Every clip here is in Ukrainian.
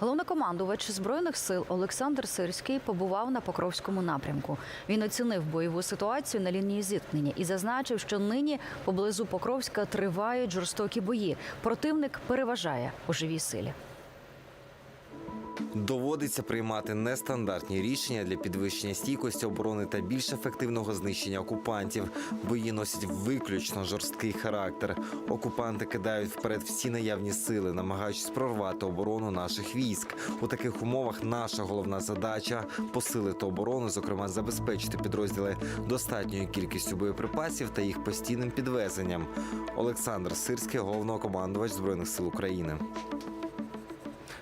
Головнокомандувач збройних сил Олександр Сирський побував на Покровському напрямку. Він оцінив бойову ситуацію на лінії зіткнення і зазначив, що нині поблизу Покровська тривають жорстокі бої. Противник переважає у живій силі. Доводиться приймати нестандартні рішення для підвищення стійкості оборони та більш ефективного знищення окупантів. Бої носять виключно жорсткий характер. Окупанти кидають вперед всі наявні сили, намагаючись прорвати оборону наших військ. У таких умовах наша головна задача посилити оборону, зокрема забезпечити підрозділи достатньою кількістю боєприпасів та їх постійним підвезенням. Олександр Сирський, головнокомандувач збройних сил України.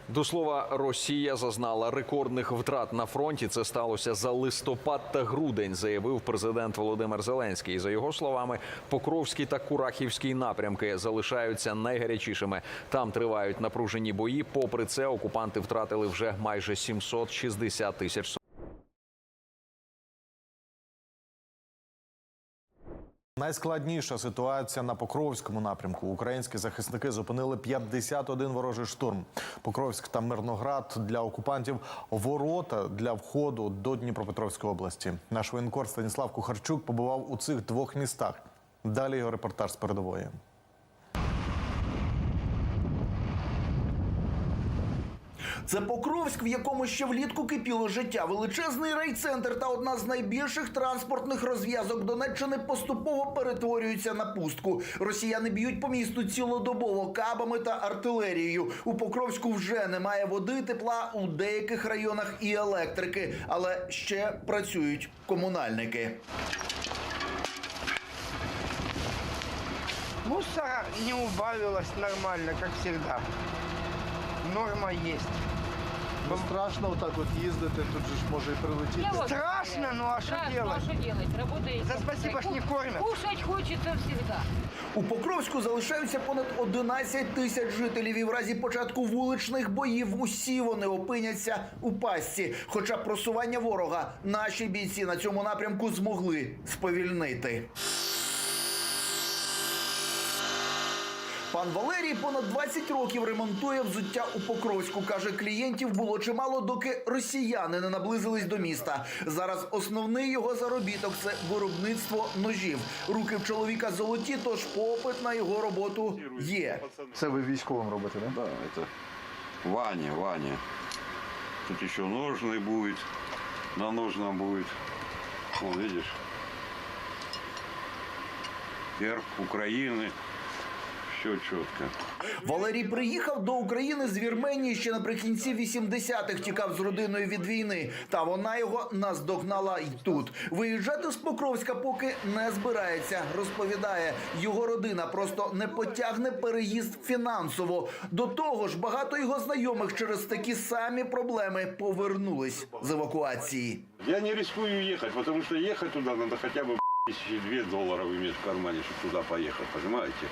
До слова, Росія зазнала рекордних втрат на фронті. Це сталося за листопад та грудень, заявив президент Володимир Зеленський. За його словами, Покровський та Курахівський напрямки залишаються найгарячішими. Там тривають напружені бої. Попри це, окупанти втратили вже майже 760 тисяч Найскладніша ситуація на Покровському напрямку. Українські захисники зупинили 51 ворожий штурм. Покровськ та Мирноград для окупантів ворота для входу до Дніпропетровської області. Наш воєнкор Станіслав Кухарчук побував у цих двох містах. Далі його репортаж з передової. Це Покровськ, в якому ще влітку кипіло життя. Величезний райцентр та одна з найбільших транспортних розв'язок Донеччини поступово перетворюються на пустку. Росіяни б'ють по місту цілодобово кабами та артилерією. У Покровську вже немає води, тепла у деяких районах і електрики, але ще працюють комунальники. Мусора не убавилось нормально, как всегда. Норма есть. Ну, страшно отак от їздити, тут же ж може і прилетіти. Страшно, ну а что Страшно, делать? а что делать? Работаете. За спасибо ж не кормят. Кушать хочется всегда. У Покровську залишаються понад 11 тисяч жителів, і в разі початку вуличних боїв усі вони опиняться у пастці. Хоча просування ворога наші бійці на цьому напрямку змогли сповільнити. Пан Валерій понад 20 років ремонтує взуття у Покровську. Каже, клієнтів було чимало, доки росіяни не наблизились до міста. Зараз основний його заробіток це виробництво ножів. Руки в чоловіка золоті, тож попит на його роботу є. Це ви військовим робите, так? Да, это Ваня, Ваня. Тут еще ножный будет, на ножном будет. Вон, видишь? Герб Украины. Все четко. Валерій приїхав до України з Вірменії ще наприкінці 80-х. Тікав з родиною від війни. Та вона його наздогнала й тут. Виїжджати з Покровська поки не збирається. Розповідає, його родина просто не потягне переїзд фінансово. До того ж, багато його знайомих через такі самі проблеми повернулись з евакуації. Я не рискую ехать, потому что ехать туда надо хотя бы тысячи две долларов иметь в кармане, чтобы туда поехать, понимаете?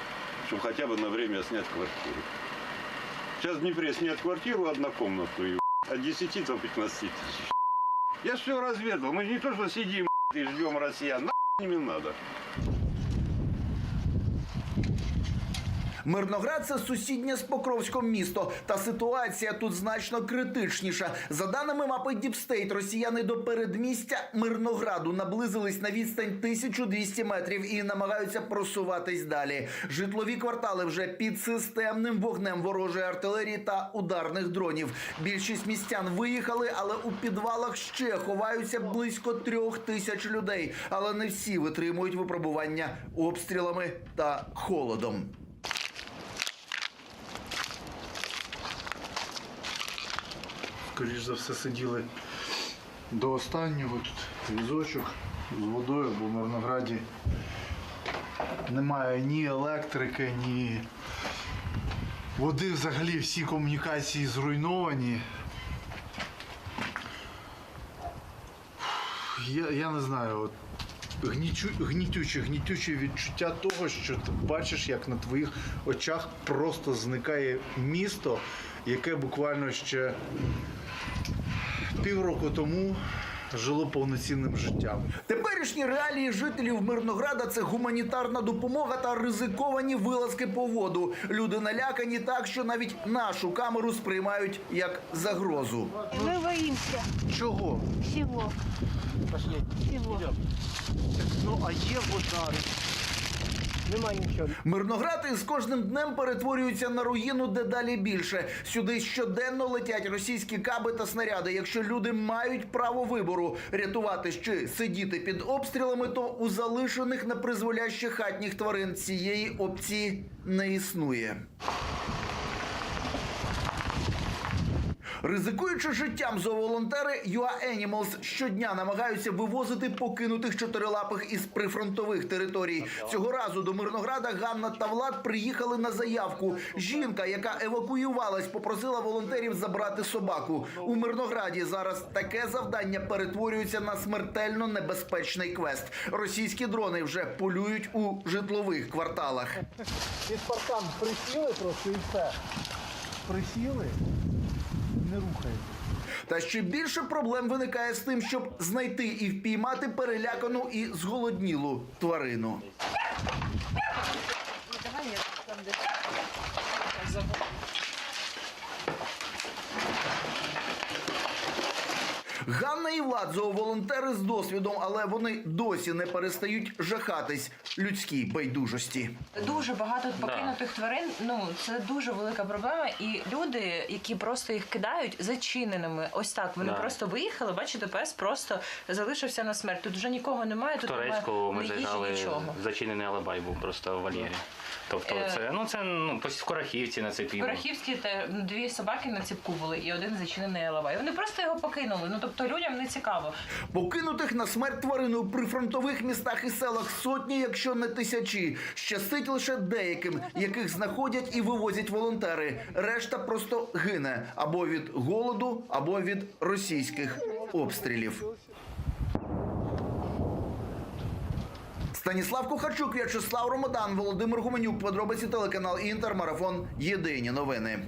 Чтобы хотя бы на время снять квартиру. Сейчас в Днепре снять квартиру однокомнатную от 10 до 15 тысяч. Я все разведал. Мы не то, что сидим и ждем россиян. На ними надо. Мирноград це сусіднє з Покровськом місто. Та ситуація тут значно критичніша. За даними мапи Діпстейт, росіяни до передмістя Мирнограду наблизились на відстань 1200 метрів і намагаються просуватись далі. Житлові квартали вже під системним вогнем ворожої артилерії та ударних дронів. Більшість містян виїхали, але у підвалах ще ховаються близько трьох тисяч людей. Але не всі витримують випробування обстрілами та холодом. Скоріш за все сиділи до останнього тут візочок з водою, бо в Мирнограді немає ні електрики, ні води взагалі всі комунікації зруйновані. Я, я не знаю, от гнічу, гнітюче, гнітюче відчуття того, що ти бачиш, як на твоїх очах просто зникає місто, яке буквально ще півроку тому жило повноцінним життям. Теперішні реалії жителів Мирнограда це гуманітарна допомога та ризиковані вилазки по воду. Люди налякані так, що навіть нашу камеру сприймають як загрозу. Мы боимся Чого? всего. Всего. Ну а є вода. Нема нічого. Мирноград із кожним днем перетворюється на руїну дедалі більше. Сюди щоденно летять російські каби та снаряди. Якщо люди мають право вибору рятувати чи сидіти під обстрілами, то у залишених на призволяще хатніх тварин цієї опції не існує. Ризикуючи життям, зооволонтери UA Animals щодня намагаються вивозити покинутих чотирилапих із прифронтових територій. Цього разу до Мирнограда Ганна та Влад приїхали на заявку. Жінка, яка евакуювалась, попросила волонтерів забрати собаку. У Мирнограді зараз таке завдання перетворюється на смертельно небезпечний квест. Російські дрони вже полюють у житлових кварталах. Під паркан присіли просто і все. Присіли, не рухаєте. Та ще більше проблем виникає з тим, щоб знайти і впіймати перелякану і зголоднілу тварину. Ганна і Влад зооволонтери з досвідом, але вони досі не перестають жахатись людській байдужості. Дуже багато покинутих тварин. Ну це дуже велика проблема. І люди, які просто їх кидають зачиненими, ось так. Вони Да. просто виїхали. Бачите, пес просто залишився на смерть. Тут вже нікого немає. В Тут Турецьку немає ми ні нічого. зачинений алабай був просто в вольєрі. Тобто Е. це ну це ну в Корахівці на цей В Порохівській те дві собаки на ціпку були, і один зачинений алабай. Вони просто його покинули. Ну тобто людям не цікаво. Покинутих на смерть тварини у прифронтових містах і селах сотні, якщо не тисячі. Щастить лише деяким, яких знаходять і вивозять волонтери. Решта просто гине або від голоду, або від російських обстрілів. Станіслав Кухарчук, В'ячеслав Ромодан, Володимир Гуменюк. Подробиці телеканал Інтер. Марафон. Єдині новини.